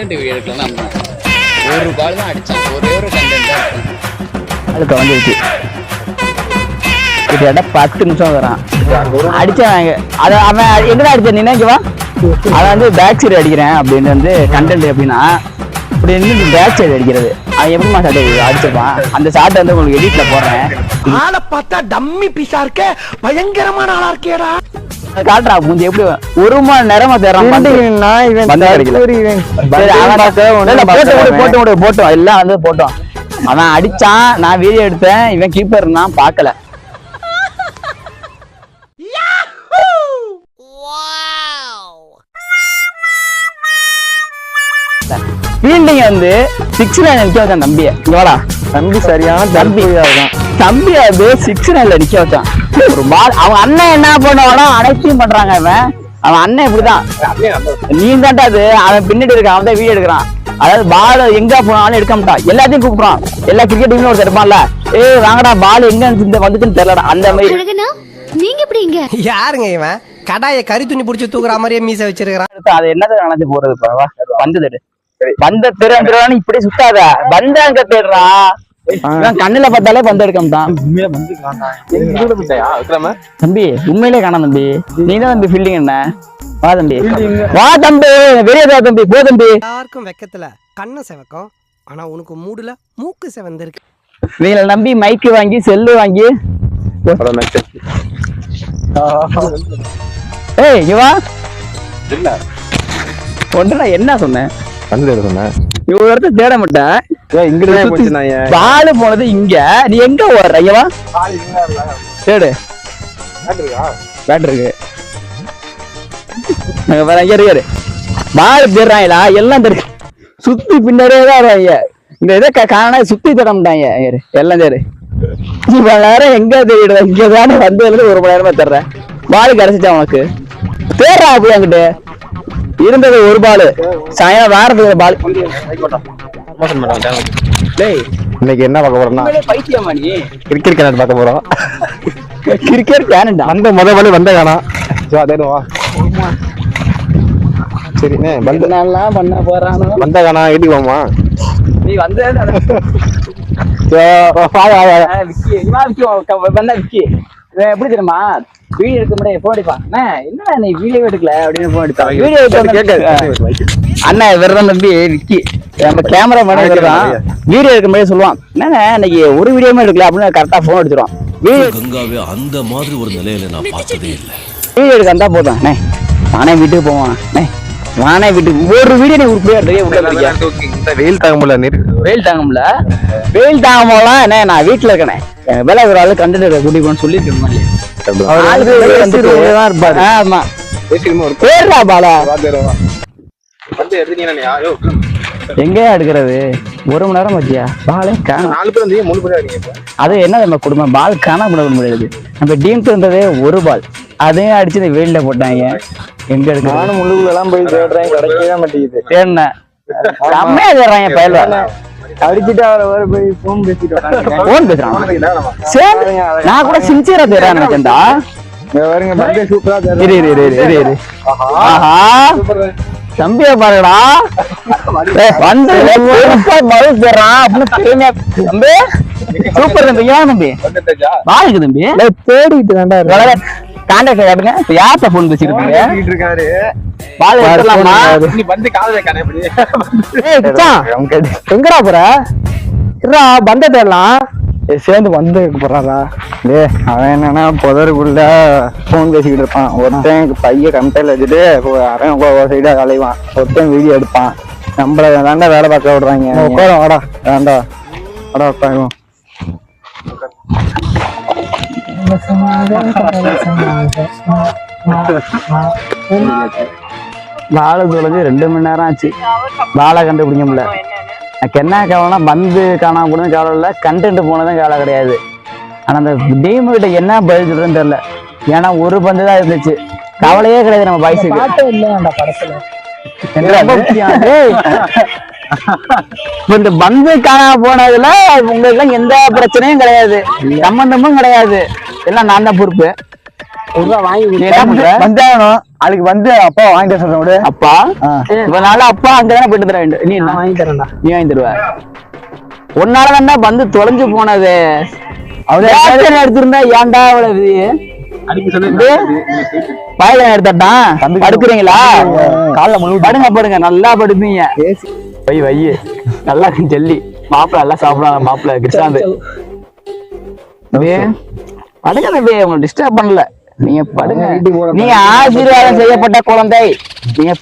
Content video எடுக்கலாம் ஒரு பால் தான் அடிச்சான் ஒரே ஒரு கண்டென்ட் தான். அது வந்துருச்சு. கிட்டத்தட்ட பத்து நிமிஷம் வரான். அடிச்சாங்க அதை அவன் எங்கடா அடிச்ச? நினைக்குவா அவன் வந்து பேக் சைடு அடிக்கிறேன் அப்படின்னு வந்து கண்டென்ட் எப்படின்னா இப்படி இருந்து பேக் சைடு அடிக்கிறது. அவன் எப்படிமா ஷாட் அடிச்சிருப்பான். அந்த ஷாட் வந்து உங்களுக்கு எடிட்ல போடுறேன். ஆளை பார்த்தா டம்மி பீஸா இருக்க. பயங்கரமான ஆளா இருக்கேடா. காட்டுறா எப்படி ஒரு மணி நேரமா தேடுறான் போட்டு போட்டோம் எல்லாம் வந்து போட்டோம். அவன் அடிச்சான் நான் வீடியோ எடுத்தேன் இவன் கீப்பர் இருந்தான் பார்க்கல. ஃபீல்டிங் வந்து சிக்ஸ் லைன் நிக்க வச்சான் தம்பிய. இங்கவாடா தம்பி சரியான தம்பி தம்பி அது சிக்ஸ் லைன்ல நிக்க வச்சான். ஒரு பால் அவன் அண்ணன் என்ன பண்ணுவானோ அனைத்தையும் பண்றாங்க அவன் அவன் அண்ணன் இப்படிதான். நீ தான்டா அது. அவன் பின்னாடி இருக்கான் அவன் தான் வீடியோ எடுக்கிறான். அதாவது பால் எங்க போனாலும் எடுக்க மாட்டான். எல்லாத்தையும் கூப்பிடுறான். எல்லா கிரிக்கெட் டீம்ல ஒரு இருப்பான்ல. ஏய் வாங்கடா பால் எங்க இந்த வந்துச்சுன்னு தெரியலடா. அந்த மாதிரி. நீங்க எப்படி இங்க? யாருங்க இவன்? கடாய கறி துணி புடிச்சு தூக்குற மாதிரியே மீச வச்சிருக்கான் அது என்னது நினைச்சு போறது? இப்ப வா. பந்து தேடு பந்த திறந்துறான்னு இப்படி சுத்தாத. பந்த அங்க தேடுறா. இவன் கண்ணுல பார்த்தாலே பந்து எடுக்க மாட்டான் தம்பி உண்மையிலே காணாம் தம்பி. நீ தான் தம்பி ஃபீல்டிங் என்ன? வா தம்பி. வா தம்பி வெளியே வா தம்பி போ தம்பி. யாருக்கும் வெக்கத்துல கண்ணை செவக்கும் ஆனா உனக்கு மூடுல மூக்கு செவந்திருக்கு. இவங்களை நம்பி மைக்கு வாங்கி செல்லு வாங்கி. ஏய் இங்க வா. ஒன்றுடா என்ன சொன்னேன் சொன்னேன். இவ்வளவு இடத்த தேட மாட்டேன். பாலு போனது இங்க. நீ எங்க ஓடுற? இங்க வா. தேடு. பேட் இருக்கு? பால் தேடுறாங்களா எல்லாம் தேடு. சுத்தி பின்னாடியே தான் வராங்க இந்த இதை காணா சுத்தி தேட மாட்டாங்க. இங்க இரு, எல்லாம் இவ்வளவு நேரம் எங்க தேடுற இங்க தானே வந்ததுல ஒரு மணி நேரமா தேடுறேன் பால் கிடைச்சிச்சா உனக்கு. தேடுறா போய் அங்கிட்டு இருந்தது ஒரு பால். சாயங்காலம் வாரத்துக்கு பால். டேய் இன்னைக்கு என்ன பார்க்க போறோம்னா? கிரிக்கெட் கிணறு பார்க்க போறோம். கிரிக்கெட் கேனண்டா அந்த முத வழி வந்த காணா. வா தேடும் வா. சரி நே பந்து நாள்லாம் பண்ண போறானோ? வந்த காணா வீட்டுக்கு போமா நீ வந்து விக்கி. விக்கி வந்தா விக்கி. எப்படி தெரியுமா? வீடியோ எடுக்க முடியாது போன் அடிப்பான் அண்ணா என்னடா நீ வீடியோ எடுக்கல அப்படின்னு போன் அடிப்பான் வீடியோ எடுக்க அண்ணா விரதம் தம்பி விக்கி. நம்ம கேமரா மேன விரதம் வீடியோ எடுக்க முடியாது சொல்லுவான். என்னண்ணே இன்னைக்கு ஒரு வீடியோமே எடுக்கல அப்படின்னு கரெக்டா போன் அடிச்சிருவான். வீடியோ கங்காவே அந்த மாதிரி ஒரு நிலையில நான் பார்த்ததே இல்லை. வீடியோ எடுக்க வந்தா போதும். அண்ணே நானே வீட்டுக்கு போவான். அண்ணே நானே வீட்டுக்கு ஒரு வீடியோ நீ உருப்படியா இந்த வெயில் தாங்க முடியல நீர். வெயில் தாங்க முடியல வெயில் தாங்க என்ன நான் வீட்டுல இருக்கனே. வேலை ஒரு ஆளு கண்டுட்டு கூட்டி போன்னு சொல்லிட்டு இருப்பாரு ஆமா. பேர்டா பாலா. வந்து எடுத்தீங்கன்னா யோ எங்கேயா எடுக்கிறது? ஒரு மணி நேரம் பத்தியா பாலே காணும். நாலு பேர் வந்து மூணு பேர் இருக்கீங்க அது என்ன நம்ம குடும்பம்? பால் காண பண்ண முடியாது. நம்ம டீம் இருந்ததே ஒரு பால். அதையும் அடிச்சு இந்த வெயில்ல போட்டாங்க. எங்க எடுக்கிறது? நானும் முள்ளுக்குள்ள எல்லாம் போய் தேடுறேன். கிடைக்கவே மாட்டேங்குது. தேடின செம்மையா தேடுறாங்க பயல்வா அடிச்சுட்டு அவரை வர போய் போன் பேசிட்டு போன் பேசுறான். சரி நான் கூட சின்சியரா தேடுறேன் நினைச்சேன்டா வருங்க பந்தே சூப்பரா இரு இரு இரு இரு இரு ஆஹா. தம்பிய பாருடா. ஏய், வந்து பெருசா மறு தர்றான் அப்படின்னு பெருமையா தம்பி சூப்பர் தம்பி. ஏன் தம்பி? தம்பி. தேடிட்டு தாண்டா கான்டாக்ட் காட்டுங்க இப்ப யார்கிட்ட போன் பேசிருக்கீங்க இருக்காரு. பால் எடுத்துடலாமா? நீ வந்து காதல காணே அப்படி ஏய் கிச்சான் எங்கடா போற? இருடா பந்த தேடலாம். சேர்ந்து வந்து போறாரா? டே அவன் என்னன்னா புதருக்குள்ள ஃபோன் பேசிக்கிட்டு இருப்பான். ஒருத்தன் பைய கம்ப்யூட்டர்ல வச்சுட்டு அவன் ஒரு சைடா அலைவான். ஒருத்தன் வீடியோ எடுப்பான். நம்மள தாண்டா வேலை பார்க்க விடுறாங்க. உட்கார வாடா. வேண்டா வாடா உட்காருவோம். பாலை தொலைஞ்சு ரெண்டு மணி நேரம் ஆச்சு. பாலை கண்டுபிடிக்க முடியல. எனக்கு என்ன கவலைனா பந்து காணாம போனதும் கவலை இல்லை. கண்டென்ட் போனதும் கவலை கிடையாது. ஆனா அந்த டீம் கிட்ட என்ன பதில் சொல்றதுன்னு தெரியல. ஏன்னா ஒரு பந்து தான் இருந்துச்சு. கவலையே கிடையாது நம்ம பாய்ஸுக்கு. இப்ப இந்த பந்து காணாம போனதுல உங்களுக்கு எந்த பிரச்சனையும் கிடையாது. சம்பந்தமும் கிடையாது. எல்லாம் நான் தான் பொறுப்பு. அதுக்கு வந்து அப்பா. இவனால அப்பா அங்கதானே போயிட்டு தர வேண்டும் நீ வாங்கி தரேன்டா. நீ வாங்கி தருவ. உன்னால தானே வந்து தொலைஞ்சு போனது. அவரே எடுத்திருந்தா? ஏன்டா அவ்வளவு பாயில எடுத்தட்டான் படுக்கிறீங்களா? காலைல படுங்க படுங்க. நல்லா படுப்பீங்க. வை வை நல்லா ஜல்லி. மாப்பிள்ள நல்லா சாப்பிடுவாங்க மாப்பிள்ள கிருஷ்ணாந்து. படுங்க தம்பி. உங்களை டிஸ்டர்ப் பண்ணல. நீங்க படுங்க. நீங்க ஆசீர்வாதம் செய்யப்பட்ட குழந்தை. நீங்க